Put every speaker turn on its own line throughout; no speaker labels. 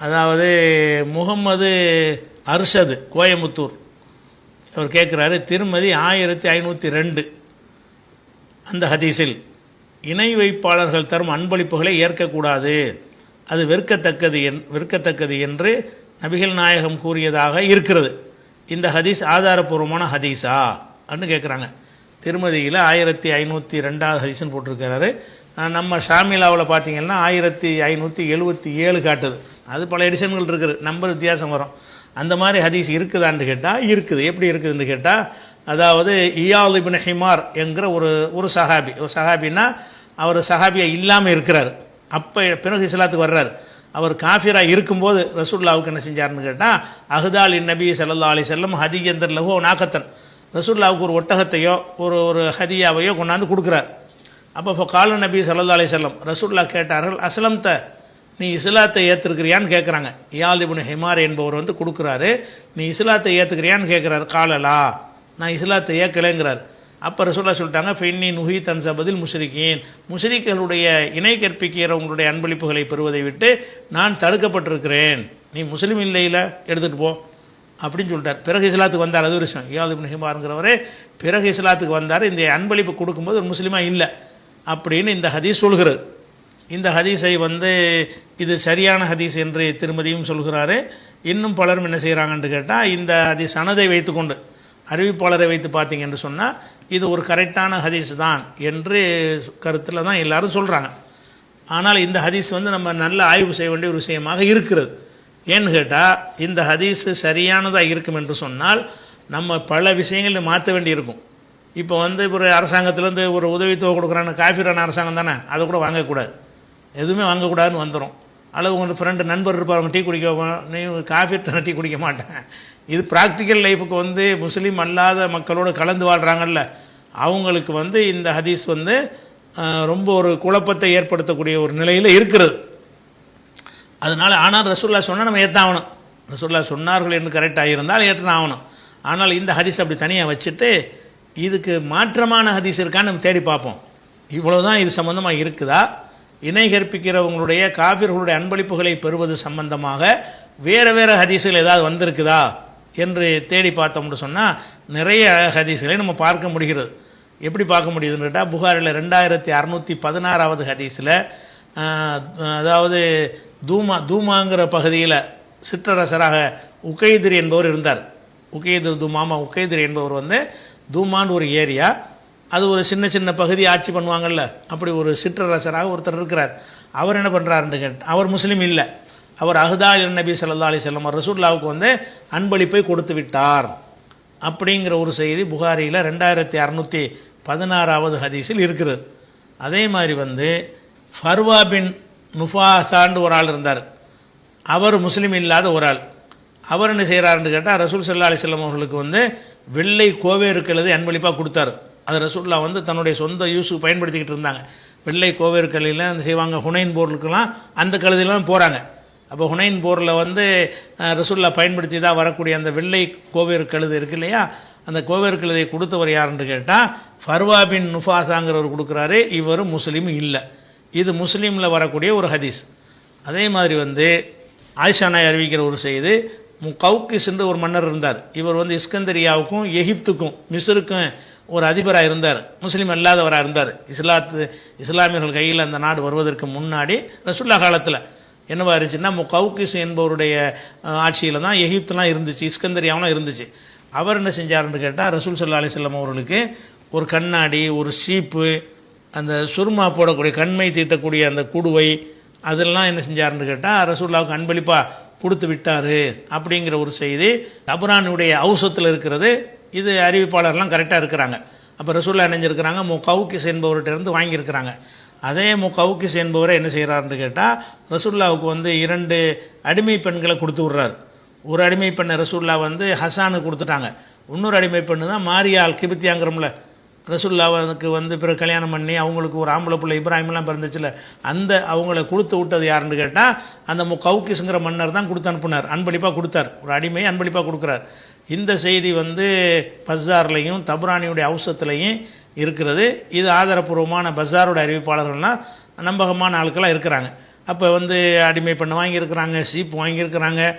அதாவது முகம்மது அர்ஷது கோயம்புத்தூர். அவர் கேட்குறாரு திருமதி ஆயிரத்தி ஐநூற்றி ரெண்டு. அந்த ஹதீஸில் இணை வைப்பாளர்கள் தரும் அன்பளிப்புகளை ஏற்கக்கூடாது. அது வெறுக்கத்தக்கது என் வெறுக்கத்தக்கது என்று நபிகள் நாயகம் கூறியதாக இருக்கிறது. இந்த ஹதீஸ் ஆதாரபூர்வமான ஹதீஸா? அப்படின்னு கேட்குறாங்க. திருமதியில் ஆயிரத்தி ஐநூற்றி ரெண்டாவது ஹதீஸ்னு போட்டிருக்கிறாரு. நம்ம ஷாமிலாவில் பார்த்தீங்கன்னா ஆயிரத்தி ஐநூற்றி எழுபத்தி ஏழு காட்டுது. அது பல எடிஷன்கள் இருக்குது. நம்பர் வித்தியாசம் வரும். அந்த மாதிரி ஹதீஸ் இருக்குதான்னு கேட்டால் இருக்குது. எப்படி இருக்குதுன்னு கேட்டால் அதாவது இயால் இபின் ஹிமார் என்கிற ஒரு ஒரு சஹாபி. ஒரு சஹாபின்னா அவர் சஹாபியா இல்லாமல் இருக்கிறார். அப்போ பிறகு இஸ்லாத்துக்கு வர்றார். அவர் காஃபிரா இருக்கும்போது ரசூல்லாவுக்கு என்ன செஞ்சார்னு கேட்டால் அஹ்தால் இன் நபி சல்லா அலி செல்லம் ஹதியந்தர் லஹு நாக்கத்தன் ரசூல்லாவுக்கு ஒரு ஒட்டகத்தையோ ஒரு ஒரு ஹதியாவையோ கொண்டாந்து கொடுக்குறார். அப்போ இப்போ கால நபி சல்லா அலி செல்லம் ரசூல்லா கேட்டார்கள் அஸ்லம்த நீ இஸ்லாத்தை ஏற்றுக்கிறியான்னு கேட்குறாங்க இயால் ஹிமார் என்பவர் வந்து கொடுக்குறாரு. நீ இஸ்லாத்தை ஏற்றுக்கிறியான்னு கேட்குறாரு காலலா நான் இஸ்லாத்தை ஏற்கலைங்கிறார். அப்போ ரசூல்லா சொல்லிட்டாங்க ஃபென்னி நுஹி தன் பதில் முஷ்ரிக்கீன் முஷ்ரிக்களுடைய இணை கற்பிக்கிறவங்களுடைய அன்பளிப்புகளை பெறுவதை விட்டு நான் தடுக்கப்பட்டிருக்கிறேன். நீ முஸ்லீம் இல்லையில் எடுத்துகிட்டு போ. அப்படின்னு சொல்லிட்டார். பிறகு இஸ்லாத்துக்கு வந்தார். அது ஒரு விஷயம். இயாவது இப்னு ஹிமாருங்கிறவரே பிறகு இஸ்லாத்துக்கு வந்தார். இந்த அன்பளிப்பு கொடுக்கும்போது ஒரு முஸ்லீமாக இல்லை. அப்படின்னு இந்த ஹதீஸ் சொல்கிறது இந்த ஹதீஸை வந்து இது சரியான ஹதீஸ் என்று திருமதியும் சொல்கிறாரு. இன்னும் பலரும் என்ன செய்கிறாங்கன்னு கேட்டால் இந்த ஹதீஸ் சனதை வைத்துக்கொண்டு அறிவிப்பாளரை வைத்து பார்த்தீங்க என்று சொன்னால் இது ஒரு கரெக்டான ஹதீஸ் தான் என்று கருத்தில் தான் எல்லாரும் சொல்கிறாங்க ஆனால் இந்த ஹதீஸ் வந்து நம்ம நல்ல ஆய்வு செய்ய வேண்டிய ஒரு விஷயமாக இருக்கிறது. ஏன்னு கேட்டால் இந்த ஹதீஸு சரியானதாக இருக்கும் என்று சொன்னால் நம்ம பல விஷயங்களை மாற்ற வேண்டியிருக்கும். இப்போ வந்து ஒரு அரசாங்கத்திலேருந்து ஒரு உதவித்தொகை கொடுக்குறான்னு காஃபிரான அரசாங்கம் தானே அதை கூட வாங்கக்கூடாது. எதுவுமே வாங்கக்கூடாதுன்னு வந்துடும் அல்லது உங்கள் ஃப்ரெண்டு நண்பர் இருப்பார் அவங்க டீ குடிக்க நீ காஃபி டீ குடிக்க மாட்டேன். இது ப்ராக்டிக்கல் லைஃபுக்கு வந்து முஸ்லீம் அல்லாத மக்களோடு கலந்து வாழ்கிறாங்கல்ல அவங்களுக்கு வந்து இந்த ஹதீஸ் வந்து ரொம்ப ஒரு குழப்பத்தை ஏற்படுத்தக்கூடிய ஒரு நிலையில் இருக்கிறது. அதனால் ஆனால் ரசூல்லா சொன்னால் நம்ம ஏற்றாகணும் ரசூல்லா சொன்னார்கள் என்று கரெக்டாக இருந்தால் ஏற்றணும் ஆகணும் ஆனால் இந்த ஹதீஸ் அப்படி தனியாக வச்சுட்டு இதுக்கு மாற்றமான ஹதீஸ் இருக்கான்னு நம்ம தேடி பார்ப்போம். இவ்வளோ தான் இது சம்மந்தமாக இருக்குதா? இணை கற்பிக்கிறவங்களுடைய காபிர்களுடைய அன்பளிப்புகளை பெறுவது சம்பந்தமாக வேறு வேறு ஹதீஸுகள் ஏதாவது வந்திருக்குதா என்று தேடி பார்த்தோம்னு சொன்னால் நிறைய ஹதீஸ்களை நம்ம பார்க்க முடிகிறது. எப்படி பார்க்க முடியுதுன்னு கேட்டால் புகாரில் ரெண்டாயிரத்தி அறநூற்றி பதினாறாவது ஹதீஸில் அதாவது தூமா தூமாங்கிற பகுதியில் சிற்றரசராக உக்கைதிர் என்பவர் இருந்தார். உகைதிர் தூமாமா உக்கைதிர் என்பவர் வந்து தூமான்னு ஒரு ஏரியா அது ஒரு சின்ன சின்ன பகுதி ஆட்சி பண்ணுவாங்கள்ல அப்படி ஒரு சிற்றரசராக ஒருத்தர் இருக்கிறார். அவர் என்ன பண்ணுறாருன்னு கேட்டு அவர் முஸ்லீம் இல்லை. அவர் அஹ்தால் நபி சல்லா அலி செல்லம் ரசூல்லாவுக்கு வந்து அன்பளிப்பை கொடுத்து விட்டார். அப்படிங்கிற ஒரு செய்தி புகாரியில் ரெண்டாயிரத்தி அறநூற்றி பதினாறாவது ஹதீஸில் இருக்கிறது. அதே மாதிரி வந்து ஃபர்வா பின் நுஃபாசான்னு ஒரு ஆள் இருந்தார். அவர் முஸ்லீம் இல்லாத ஒரு ஆள். அவர் என்ன செய்கிறாருன்னு கேட்டால் ரசூல் சல்லா அலிஸ்லாம் அவர்களுக்கு வந்து வெள்ளை கோவேறுக்களது அன்பளிப்பாக கொடுத்தாரு. அது ரசூல்லா வந்து தன்னுடைய சொந்த யூஸுக்கு பயன்படுத்திக்கிட்டு இருந்தாங்க. வெள்ளை கோவேறுக்களில் அந்த செய்வாங்க? ஹுனைன் போர்களுக்கெல்லாம் அந்த கழுதிலாம் போகிறாங்க அப்போ ஹுனைன் போரில் வந்து ரசூல்லா பயன்படுத்தி தான் வரக்கூடிய அந்த வெள்ளை கோவேர் கழுது இருக்கு இல்லையா? அந்த கோவேர் கழுதை கொடுத்தவர் யாருன்னு கேட்டால் ஃபர்வா பின் நுஃபாசாங்கிறவர் கொடுக்குறாரு. இவர் முஸ்லீம் இல்லை. இது முஸ்லீமில் வரக்கூடிய ஒரு ஹதீஸ். அதே மாதிரி வந்து ஆயிஷா நாய் அறிவிக்கிற ஒரு செய்தி கவுக்கிஸ் என்று ஒரு மன்னர் இருந்தார். இவர் வந்து இஸ்கந்தரியாவுக்கும் எகிப்துக்கும் மிஸ்ருக்கும் ஒரு அதிபராக இருந்தார் முஸ்லீம் அல்லாதவராக இருந்தார். இஸ்லாத்து இஸ்லாமியர்கள் கையில் அந்த நாடு வருவதற்கு முன்னாடி ரசுல்லா காலத்தில் என்னவா இருந்துச்சுன்னா கவுகிஸ் என்பவருடைய ஆட்சியில் தான் எகிப்துலாம் இருந்துச்சு இஸ்கந்தரியாவெலாம் இருந்துச்சு. அவர் என்ன செஞ்சாருன்னு கேட்டால் ரசூல் சல்லா அலிஸ்லாம் அவர்களுக்கு ஒரு கண்ணாடி ஒரு சீப்பு அந்த சுருமா போடக்கூடிய கண்மை தீட்டக்கூடிய அந்த குடுவை அதெல்லாம் என்ன செஞ்சாருன்னு கேட்டால் ரசூல்லாவுக்கு அன்பளிப்பாக கொடுத்து விட்டார் அப்படிங்கிற ஒரு செய்தி அபுரானுடைய அவுசத்தில் இருக்கிறது இது அறிவிப்பாளர்லாம் கரெக்டாக இருக்கிறாங்க. அப்போ ரசூல்லா இணைஞ்சிருக்கிறாங்க மு கவுக்கிஸ் என்பவர்கிட்டருந்து வாங்கியிருக்கிறாங்க. அதே மு கவுக்கிஸ் என்பவரை என்ன செய்கிறாருன்னு கேட்டால் ரசூல்லாவுக்கு வந்து இரண்டு அடிமை பெண்களை கொடுத்து விட்றாரு. ஒரு அடிமை பெண்ணை ரசூல்லா வந்து ஹசானுக்கு கொடுத்துட்டாங்க. இன்னொரு அடிமை பெண்ணு தான் மாரியால் கிபித்தியாங்கிறோம்ல. ரசுல்லாவுக்கு வந்து பிறகு கல்யாணம் பண்ணி அவங்களுக்கு ஒரு ஆம்பளை பிள்ளை இப்ராஹிம்லாம் பிறந்துச்சுல அந்த அவங்கள கொடுத்து விட்டது யாருன்னு கேட்டால் அந்த மு கவுக்கிஸுங்கிற மன்னர் தான் கொடுத்து அனுப்புனார். அன்பளிப்பாக கொடுத்தார். ஒரு அடிமை அன்பளிப்பாக கொடுக்குறார். இந்த செய்தி வந்து பஸ்ஸார்லேயும் தபுரானியுடைய அவுசத்துலையும் இருக்கிறது. இது ஆதாரப்பூர்வமான பஸாரோட அறிவிப்பாளர்கள்லாம் நம்பகமான ஆட்களாக இருக்கிறாங்க. அப்போ வந்து அடிமை பண்ண வாங்கியிருக்கிறாங்க சீப்பு வாங்கியிருக்கிறாங்க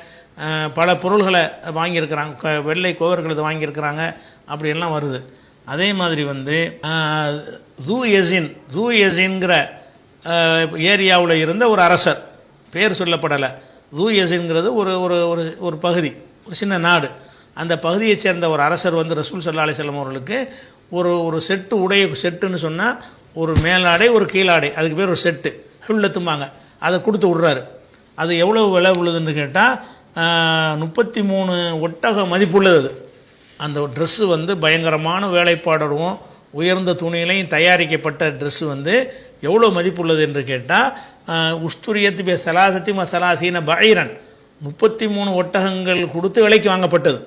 பல பொருள்களை வாங்கியிருக்கிறாங்க க- வெள்ளை கோவர்களது வாங்கியிருக்கிறாங்க அப்படின்லாம் வருது. அதே மாதிரி வந்து தூ எசின் தூ எசின்கிற ஏரியாவில் இருந்த ஒரு அரசர் பேர் சொல்லப்படலை. தூ எசின்கிறது ஒரு ஒரு ஒரு ஒரு பகுதி ஒரு சின்ன நாடு. அந்த பகுதியைச் சேர்ந்த ஒரு அரசர் வந்து ரசூல் சல்லா அலிஸ்லாம் அவர்களுக்கு ஒரு ஒரு செட்டு உடைய செட்டுன்னு சொன்னால் ஒரு மேலாடை ஒரு கீழாடை அதுக்கு பேர் ஒரு செட்டு ஹுல்லத்தும்பாங்க. அதை கொடுத்து விட்றாரு. அது எவ்வளோ விலை உள்ளதுன்னு கேட்டால் முப்பத்தி மூணு ஒட்டக மதிப்புள்ளது அது. அந்த ட்ரெஸ்ஸு வந்து பயங்கரமான வேலைப்பாடரும் உயர்ந்த துணியிலையும் தயாரிக்கப்பட்ட ட்ரெஸ்ஸு வந்து எவ்வளோ மதிப்புள்ளது என்று கேட்டால் உஸ்துரியத்து பே சலாசத்தி மசலாசீன பைரன் முப்பத்தி மூணு ஒட்டகங்கள் கொடுத்து விலைக்கு வாங்கப்பட்டது.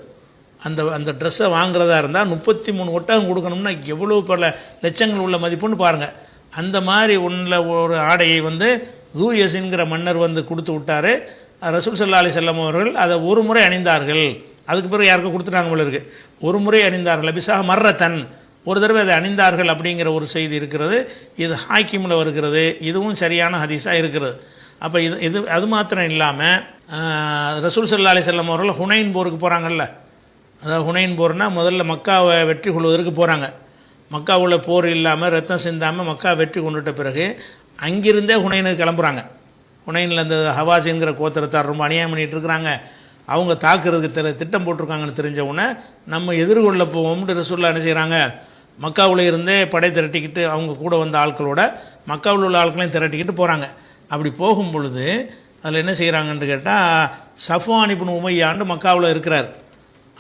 அந்த அந்த ட்ரெஸ்ஸை வாங்குறதா இருந்தால் முப்பத்தி மூணு ஒட்டகம் கொடுக்கணும்னா எவ்வளோ பல லட்சங்கள் உள்ள மதிப்புன்னு பாருங்கள் அந்த மாதிரி உள்ள ஒரு ஆடையை வந்து தூயசுங்கிற மன்னர் வந்து கொடுத்து விட்டார். ரசூல் சல்லா அலி செல்லம் அவர்கள் அதை ஒரு முறை அணிந்தார்கள். அதுக்கு பிறகு யாருக்கும் கொடுத்துட்டாங்க போல இருக்குது ஒரு முறை அணிந்தார்கள். அபிசாக மர்ரத்தன். ஒரு தடவை அதை அணிந்தார்கள் அப்படிங்கிற ஒரு செய்தி இருக்கிறது. இது ஹாக்கிமில் வருகிறது. இதுவும் சரியான ஹதீஸாக இருக்கிறது. அப்போ இது இது அது மாத்திரம் இல்லாமல் ரசூல் சல்லா அலி செல்லம் அவர்கள் ஹுனைன் போருக்கு போகிறாங்கல்ல அதாவது ஹுனைன் போர்னா முதல்ல மக்காவை வெற்றி கொள்வதற்கு போகிறாங்க மக்காவுள்ள போர் இல்லாமல் ரத்தம் சிந்தாமல் மக்கா வெற்றி கொண்டுட்ட பிறகு அங்கிருந்தே ஹுனைனுக்கு கிளம்புறாங்க. ஹுனைனில் அந்த ஹவாசிங்கிற கோத்திரத்தார் ரொம்ப அநியாயம் பண்ணிகிட்டு இருக்கிறாங்க. அவங்க தாக்குறதுக்கு தெரி திட்டம் போட்டிருக்காங்கன்னு தெரிஞ்ச உடனே நம்ம எதிர்கொள்ள போவோம்னு ரசூல்லா என்ன செய்கிறாங்க மக்காவில் இருந்தே படை திரட்டிக்கிட்டு அவங்க கூட வந்த ஆட்களோட மக்காவில் உள்ள ஆட்களையும் திரட்டிக்கிட்டு போகிறாங்க அப்படி போகும் பொழுது அதில் என்ன செய்கிறாங்கன்னு கேட்டால் சஃப்வான் இப்னு உமையாண்டு மக்காவில் இருக்கிறார்.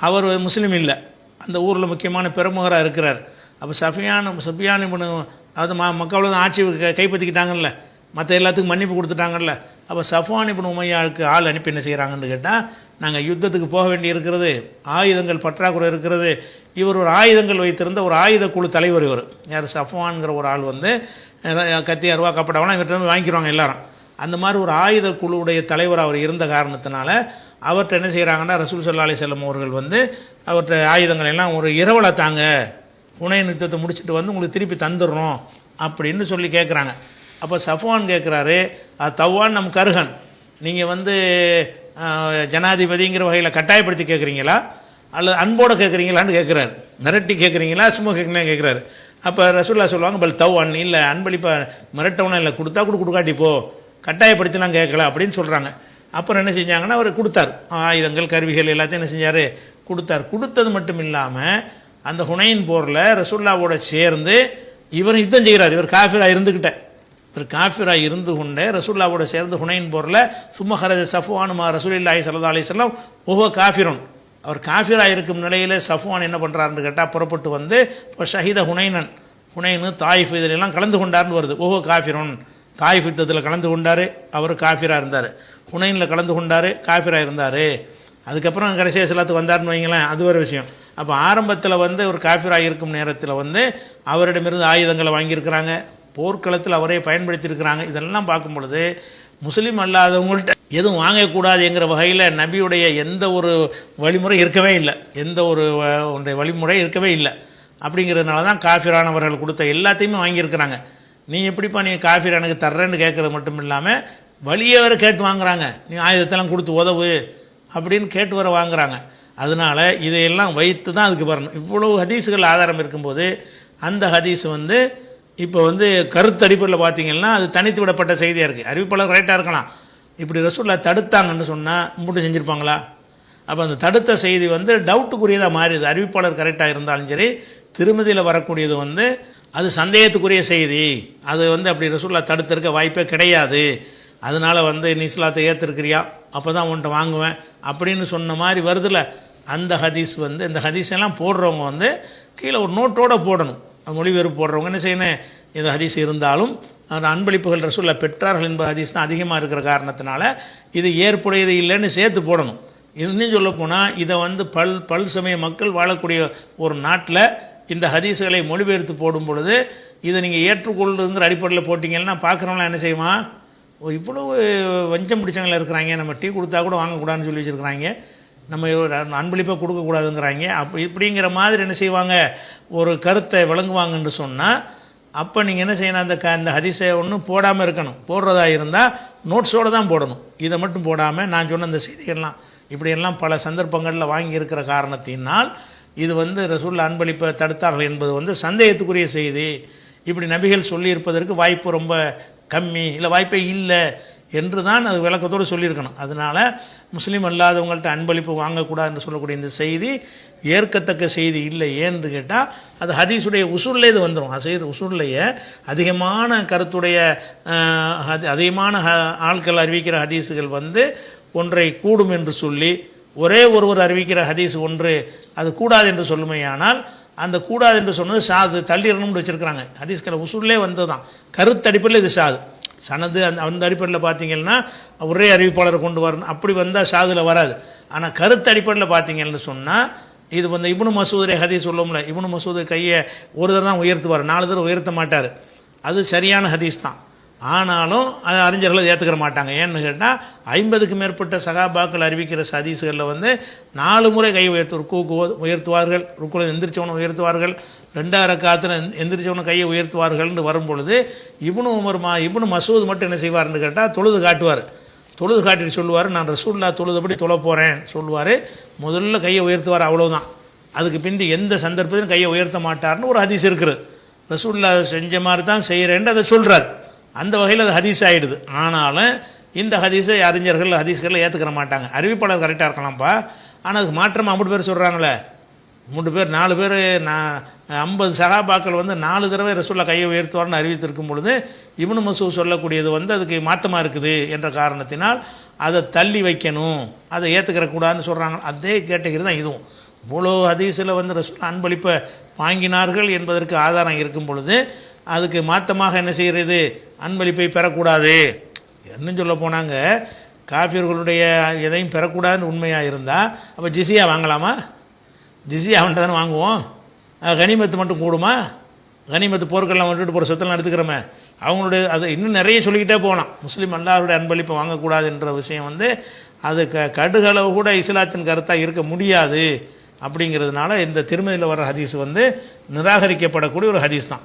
அவர் முஸ்லீம் இல்லை. அந்த ஊரில் முக்கியமான பெருமுகராக இருக்கிறார். அப்போ சஃபியான் சஃபியான் இப்னு அது ம மக்களோட தான் ஆட்சி க- கைப்பற்றிக்கிட்டாங்கல்ல. மற்ற எல்லாத்துக்கும் மன்னிப்பு கொடுத்துட்டாங்கல்ல. அப்போ சஃபான் இப்போ உமையாவுக்கு ஆள் அனுப்பி என்ன செய்கிறாங்கன்னு கேட்டால் நாங்கள் யுத்தத்துக்கு போக வேண்டி இருக்கிறது ஆயுதங்கள் பற்றாக்குறை இருக்கிறது. இவர் ஒரு ஆயுதங்கள் வைத்திருந்த ஒரு ஆயுத குழு தலைவர் இவர். யார்? சஃப்வான்கிற ஒரு ஆள் வந்து கத்தி அருவா கப்படவெல்லாம் இவர்கிட்ட வந்து வாங்கிக்கிறாங்க எல்லாரும். அந்த மாதிரி ஒரு ஆயுத குழுவுடைய தலைவர் அவர் இருந்த காரணத்தினால அவர்கிட்ட என்ன செய்கிறாங்கன்னா ரசூல் சல்லா அலி செல்லம் அவர்கள் வந்து அவர்கிட்ட ஆயுதங்கள் எல்லாம் ஒரு இரவலை தாங்க புனை யுத்தத்தை முடிச்சுட்டு வந்து உங்களுக்கு திருப்பி தந்துடுறோம் அப்படின்னு சொல்லி கேட்குறாங்க அப்போ சஃப்வான் கேட்குறாரு தவ்வான் நம் கருகன். நீங்கள் வந்து ஜனாதிபதிங்கிற வகையில் கட்டாயப்படுத்தி கேட்குறீங்களா அல்லது அன்போடு கேட்குறீங்களான்னு கேட்குறாரு மிரட்டி கேட்குறீங்களா சும்மா கேட்குறீங்களா கேட்குறாரு அப்போ ரசூல்லா சொல்லுவாங்க பல் தவ்வான் இல்லை அன்பளிப்பா மிரட்டவனா இல்லை கொடுத்தா கூட கொடுக்காட்டி போ. கட்டாயப்படுத்திலாம் கேட்கல அப்படின்னு சொல்கிறாங்க அப்புறம் என்ன செஞ்சாங்கன்னா அவர் கொடுத்தார். ஆயுதங்கள் கருவிகள் எல்லாத்தையும் என்ன செஞ்சார்? கொடுத்தார். கொடுத்தது மட்டும் இல்லாமல் அந்த ஹுனைன் போரில் ரசுல்லாவோட சேர்ந்து இவர் யுத்தம் செய்கிறார். இவர் காஃபிராக இருந்துக்கிட்ட இவர் காஃபிராக இருந்து கொண்டு ரசுல்லாவோட சேர்ந்து ஹுனையின் போரில் சும்மா ஹரஜ சஃப்வானுமா ரசூலில்லாஹி சல்லா அலிஸ்லாம் ஓஹோ காஃபிரன். அவர் காஃபிராக இருக்கும் நிலையில் சஃப்வான் என்ன பண்ணுறாருன்னு கேட்டால் புறப்பட்டு வந்து இப்போ ஷஹீத ஹுனைனன் ஹுனைனு தாயிஃப் இதிலெல்லாம் கலந்து கொண்டார்னு வருது. ஓஹோ காஃபிரன். தாயிஃப் யுத்தத்தில் கலந்து கொண்டார். அவர் காஃபிராக இருந்தார். ஹுனைனில் கலந்து கொண்டார் காஃபிராக இருந்தார். அதுக்கப்புறம் கடைசியாக சிலத்துக்கு வந்தார்னு வைங்களேன் அது ஒரு விஷயம். அப்போ ஆரம்பத்தில் வந்து ஒரு காஃபிராக இருக்கும் நேரத்தில் வந்து அவரிடமிருந்து ஆயுதங்களை வாங்கியிருக்கிறாங்க. போர்க்களத்தில் அவரே பயன்படுத்தியிருக்கிறாங்க. இதெல்லாம் பார்க்கும் பொழுது முஸ்லீம் அல்லாதவங்கள்ட்ட எதுவும் வாங்கக்கூடாதுங்கிற வகையில் நபியுடைய எந்த ஒரு வழிமுறை இருக்கவே இல்லை. எந்த ஒரு வ- உடைய வழிமுறை இருக்கவே இல்லை. அப்படிங்கிறதுனால தான் காஃபிரானவர்கள் கொடுத்த எல்லாத்தையுமே வாங்கியிருக்கிறாங்க. நீ எப்படிப்பா நீ காஃபிர் எனக்கு தர்றேன்னு கேட்குறது மட்டும் இல்லாமல் வழியே வர கேட்டு வாங்குறாங்க. நீ ஆயுதத்தெல்லாம் கொடுத்து உதவு அப்படின்னு கேட்டு வர வாங்குறாங்க. அதனால இதையெல்லாம் வைத்து தான் அதுக்கு வரணும். இவ்வளவு ஹதீஸுகள் ஆதாரம் இருக்கும்போது அந்த ஹதீஸ் வந்து இப்போ வந்து கருத்து அடிப்படையில் பார்த்தீங்கன்னா அது தனித்து விடப்பட்ட செய்தியாக இருக்குது அறிவிப்பாளர் கரெக்டாக இருக்கலாம். இப்படி ரசூல்லா தடுத்தாங்கன்னு சொன்னால் மட்டும் செஞ்சுருப்பாங்களா? அப்போ அந்த தடுத்த செய்தி வந்து டவுட்டுக்குரியதாக மாறிடுது அறிவிப்பாளர் கரெக்டாக இருந்தாலும் சரி திருமதியில் வரக்கூடியது வந்து அது சந்தேகத்துக்குரிய செய்தி. அது வந்து அப்படி ரசூல்லா தடுத்திருக்க வாய்ப்பே கிடையாது. அதனால வந்து நீ இஸ்லாத்தை ஏற்றிருக்கிறியா அப்போ தான் உன்கிட்ட வாங்குவேன். அப்படின்னு சொன்ன மாதிரி வருதுல அந்த ஹதீஸ் வந்து இந்த ஹதீஸ் எல்லாம் போடுறவங்க வந்து கீழே ஒரு நோட்டோடு போடணும். மொழிபெயர்ப்பு போடுறவங்க என்ன செய்யணும்? இந்த ஹதீஸ் இருந்தாலும் அந்த அன்பளிப்புகள் ரசூல்லா பெற்றார்கள் என்பது ஹதீஸ் தான் அதிகமாக இருக்கிற காரணத்தினால இது ஏற்புடையது இல்லைன்னு சேர்த்து போடணும். இன்னும் சொல்லப்போனால் இதை வந்து பல் பல் சமய மக்கள் வாழக்கூடிய ஒரு நாட்டில் இந்த ஹதீஸுகளை மொழிபெயர்த்து போடும் பொழுது இதை நீங்கள் ஏற்றுக்கொள்ளுங்கிற அடிப்படையில் போட்டிங்கன்னா பார்க்குறவங்களாம் என்ன செய்யுமா? ஓ இவ்வளவு வஞ்சம் பிடிச்சவங்களா இருக்கிறாங்க. நம்ம டீ கொடுத்தா கூட வாங்கக்கூடாதுன்னு சொல்லி வச்சுருக்கிறாங்க. நம்ம அன்பளிப்பாக கொடுக்கக்கூடாதுங்கிறாங்க. அப்போ இப்படிங்கிற மாதிரி என்ன செய்வாங்க? ஒரு கருத்தை விளங்குவாங்கன்னு சொன்னால் அப்போ நீங்கள் என்ன செய்யணும்? அந்த க அந்த ஹதிசை ஒன்றும் போடாமல் இருக்கணும். போடுறதா இருந்தால் நோட்ஸோடு தான் போடணும். இதை மட்டும் போடாமல் நான் சொன்ன அந்த செய்திகள்லாம் இப்படியெல்லாம் பல சந்தர்ப்பங்களில் வாங்கியிருக்கிற காரணத்தினால் இது வந்து ரசூல் அன்பளிப்பை தடுத்தார்கள் என்பது வந்து சந்தேகத்துக்குரிய செய்தி. இப்படி நபிகள் சொல்லியிருப்பதற்கு வாய்ப்பு ரொம்ப கம்மி இல்லை வாய்ப்பே இல்லை என்று தான் அது விளக்கத்தோடு சொல்லியிருக்கணும். அதனால் முஸ்லீம் அல்லாதவங்கள்ட்ட அன்பளிப்பு வாங்கக்கூடாது என்று சொல்லக்கூடிய இந்த செய்தி ஏற்கத்தக்க செய்தி இல்லை ஏன்னு கேட்டால் அது ஹதீஸுடைய உசூல்லே இது வந்துடும் அசைர் உசூல்லையே அதிகமான கருத்துடைய அதிகமான ஹ- ஆட்கள் அறிவிக்கிற ஹதீஸுகள் வந்து ஒன்றை கூடும் என்று சொல்லி ஒரே ஒருவர் அறிவிக்கிற ஹதீஸ் ஒன்று அது கூடாது என்று சொல்லுமையானால் அந்த கூடாது என்று சொன்னது சாது தள்ளிடணும்னு வச்சுருக்கிறாங்க. ஹதீஸ்கரை உசூர்லே வந்தது தான் கருத்தடிப்பில் இது சாது. சனது அந்த அந்த அடிப்படையில் பார்த்தீங்கன்னா ஒரே அறிவிப்பாளரை கொண்டு வரணும். அப்படி வந்தால் சாதில் வராது. ஆனால் கருத்து அடிப்படையில் பார்த்தீங்கன்னு சொன்னால் இது வந்து இப்னு மசூதரை ஹதீஸ் சொல்லுவோம்ல இப்னு மசூது கையை ஒரு தடவை தான் உயர்த்துவார் நாலு தடவை உயர்த்த மாட்டார். அது சரியான ஹதீஸ் தான். ஆனாலும் அது அறிஞர்கள் ஏற்றுக்கிற மாட்டாங்க. ஏன்னு கேட்டால் ஐம்பதுக்கு மேற்பட்ட சகாபாக்கள் அறிவிக்கிற சதீசுகளில் வந்து நாலு முறை கை உயர்த்து ருக்கூக்கு உயர்த்துவார்கள். ருக்குல எந்திரிச்சவனை உயர்த்துவார்கள். ரெண்டாயிரம் காத்துல எந்திரிச்சவனை கையை உயர்த்துவார்கள்னு வரும் பொழுது இப்னு உமர் மா இப்னு மசூத் மட்டும் என்ன செய்வார்னு கேட்டால் தொழுது காட்டுவார். தொழுது காட்டிட்டு சொல்லுவார் நான் ரசூல்லா தொழுதபடி தொழ போகிறேன் சொல்லுவார். முதல்ல கையை உயர்த்துவார் அவ்வளோதான் அதுக்கு பிந்தி எந்த சந்தர்ப்பத்திலும் கையை உயர்த்த மாட்டார்னு ஒரு ஹதீஸ் இருக்குது. ரசூல்லா செஞ்ச மாதிரி தான் செய்கிறேன்ட்டு அதை சொல்கிறார் அந்த வகையில் அது ஹதீஸ் ஆகிடுது ஆனாலும் இந்த ஹதீஸை அறிஞர்கள் ஹதீஸ்களில் ஏற்றுக்கிற மாட்டாங்க. அறிவிப்பாளர் கரெக்டாக இருக்கலாம்ப்பா. ஆனால் அதுக்கு மாற்றமாக மூணு பேர் சொல்கிறாங்களே மூன்று பேர் நாலு பேர் நான் ஐம்பது சகாபாக்கள் வந்து நாலு தடவை ரசூல்லா கையை உயர்த்துவார்னு அறிவித்திருக்கும் பொழுது இவனு மசூ சொல்லக்கூடியது வந்து அதுக்கு மாற்றமாக இருக்குது என்ற காரணத்தினால் அதை தள்ளி வைக்கணும். அதை ஏற்றுக்கிற கூடாதுன்னு சொல்கிறாங்க அதே கேட்டகரி தான் இதுவும். இவ்வளோ ஹதீஸில் வந்து ரசூல் அன்பளிப்பை வாங்கினார்கள் என்பதற்கு ஆதாரம் இருக்கும் பொழுது அதுக்கு மாற்றமாக என்ன செய்கிறது அன்பளிப்பை பெறக்கூடாது. என்னன்னு சொல்ல போனாங்க காஃபியர்களுடைய எதையும் பெறக்கூடாதுன்னு உண்மையாக இருந்தால் அப்போ ஜிசியா வாங்கலாமா? ஜிசியா அவன்கிட்ட தானே வாங்குவோம். கனிமத்து மட்டும் கூடுமா? கனிமத்து போர்க்கெல்லாம் விட்டுட்டு போகிற சொத்தெல்லாம் எடுத்துக்கிறோமே. அவங்களுடைய அது இன்னும் நிறைய சொல்லிக்கிட்டே போகலாம். முஸ்லீம் அல்லாருடைய அன்பளிப்பை வாங்கக்கூடாதுன்ற விஷயம் வந்து அது க கடுகளவு கூட இஸ்லாத்தின் கருத்தாக இருக்க முடியாது. அப்படிங்கிறதுனால இந்த திருமதியில் வர ஹதீஸ் வந்து நிராகரிக்கப்படக்கூடிய ஒரு ஹதீஸ் தான்.